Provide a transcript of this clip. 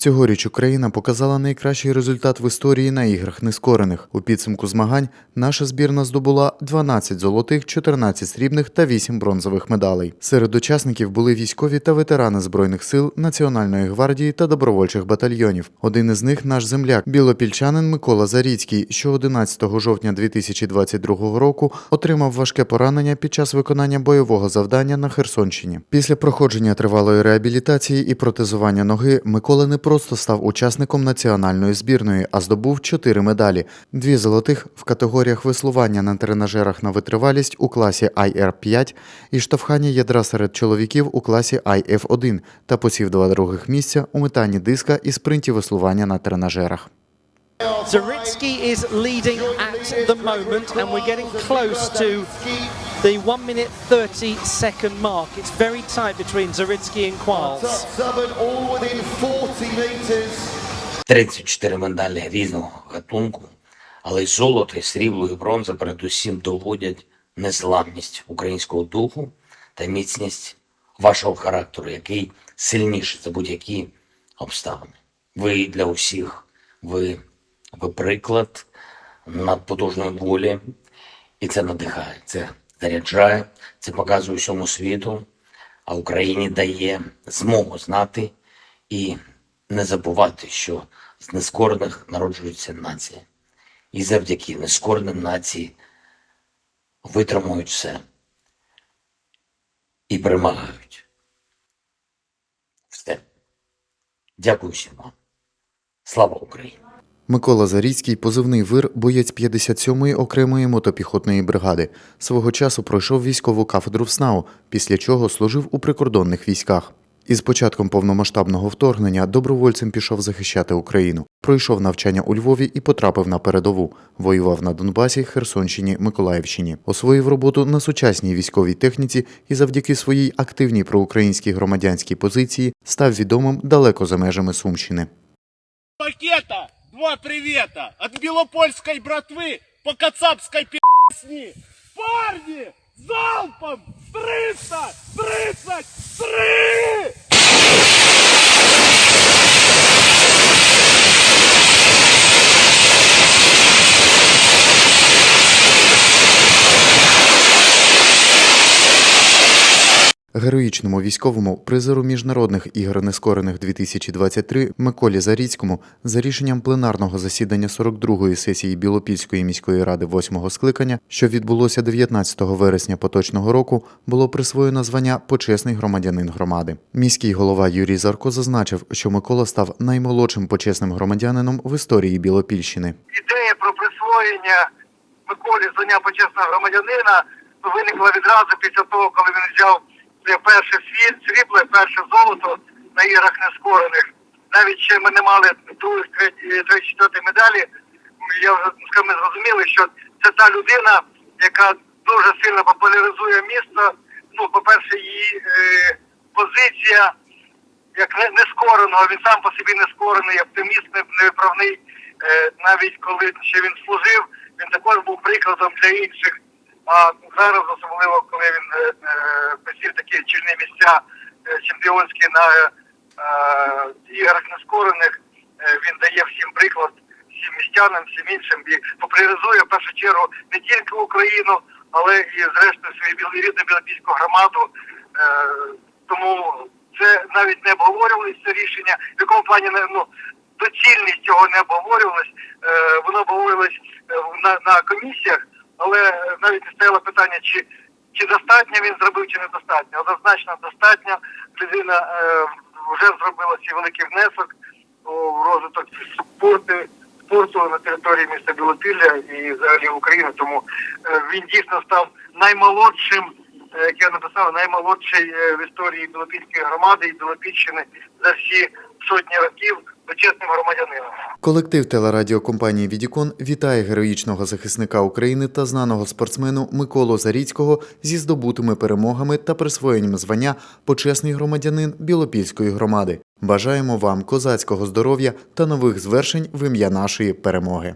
Цьогоріч Україна показала найкращий результат в історії на іграх нескорених. У підсумку змагань наша збірна здобула 12 золотих, 14 срібних та 8 бронзових медалей. Серед учасників були військові та ветерани збройних сил Національної гвардії та добровольчих батальйонів. Один із них наш земляк, білопільчанин Микола Заріцький, що 11 жовтня 2022 року отримав важке поранення під час виконання бойового завдання на Херсонщині. Після проходження тривалої реабілітації і протезування ноги Микола не просто став учасником національної збірної, а здобув чотири медалі: дві золотих в категоріях веслування на тренажерах на витривалість у класі IR5 і штовхання ядра серед чоловіків у класі IF1 та посів два других місця у метанні диска і спринті веслування на тренажерах. Zaritsky is leading at the moment, and we're getting close to the 1 minute 30 second mark. It's very tight between Zaritsky and Qualls. Seven, all within 40 metres. 34 медалі різного гатунку, але й золото, і срібло, і бронза передусім доводять незламність українського духу та міцність вашого характеру, який сильніший за будь-які обставини. Ви для усіх, ви, ви приклад надпотужної волі, і це надихає, це заряджає, це показує всьому світу, а Україні дає змогу знати і не забувати, що з нескорених народжується нація. І завдяки нескореним нації витримують все і перемагають. Все. Дякую всім вам. Слава Україні! Микола Заріцький, позивний вир, боєць 57-ї окремої мотопіхотної бригади. Свого часу пройшов військову кафедру в СНАУ, після чого служив у прикордонних військах. Із початком повномасштабного вторгнення добровольцем пішов захищати Україну. Пройшов навчання у Львові і потрапив на передову. Воював на Донбасі, Херсонщині, Миколаївщині. Освоїв роботу на сучасній військовій техніці і завдяки своїй активній проукраїнській громадянській позиції став відомим далеко за межами Сумщини. пакета два привета от Белопольской братвы по Кацапской песни. Парни, залпом 333! Героїчному військовому призеру міжнародних ігор нескорених 2023 Миколі Заріцькому за рішенням пленарного засідання 42-ї сесії Білопільської міської ради 8-го скликання, що відбулося 19 вересня поточного року, було присвоєно звання почесний громадянин громади. Міський голова Юрій Зарко зазначив, що Микола став наймолодшим почесним громадянином в історії Білопільщини. ідея про присвоєння Миколі звання почесного громадянина виникла відразу після того, коли він взяв своє перше світ, срібло, перше золото на іграх нескорених. Навіть ще ми не мали других, третій, третій, четвертої медалі. Я вже скажімо, ми зрозуміли, що це та людина, яка дуже сильно популяризує місто. Ну, по-перше, її е, позиція як не, нескореного, він сам по собі нескорений, оптиміст, не- невиправний. Е, навіть коли ще він служив, він також був прикладом для інших. А зараз, особливо, коли він е, е, посів такі чільні місця е, чемпіонські на е, іграх нескорених, е, він дає всім приклад, всім містянам, всім іншим і популяризує в першу чергу не тільки Україну, але і зрештою свою біл- рідну білопільську громаду. Е, тому це навіть не обговорювалося рішення. В якому плані ну доцільність цього не обговорювалось. Е, воно обговорювалось е, на, на комісіях, але навіть не стояло питання, чи, чи достатньо він зробив, чи недостатньо. Однозначно достатньо. Людина е, вже зробила свій великий внесок у розвиток спорту, спорту на території міста Білопілля і взагалі України. Тому е, він дійсно став наймолодшим е, як я написав, наймолодший е, в історії Білопільської громади і Білопільщини за всі сотні років почесним громадянином. Колектив телерадіокомпанії Відікон вітає героїчного захисника України та знаного спортсмену Миколу Заріцького зі здобутими перемогами та присвоєнням звання почесний громадянин Білопільської громади. Бажаємо вам козацького здоров'я та нових звершень в ім'я нашої перемоги.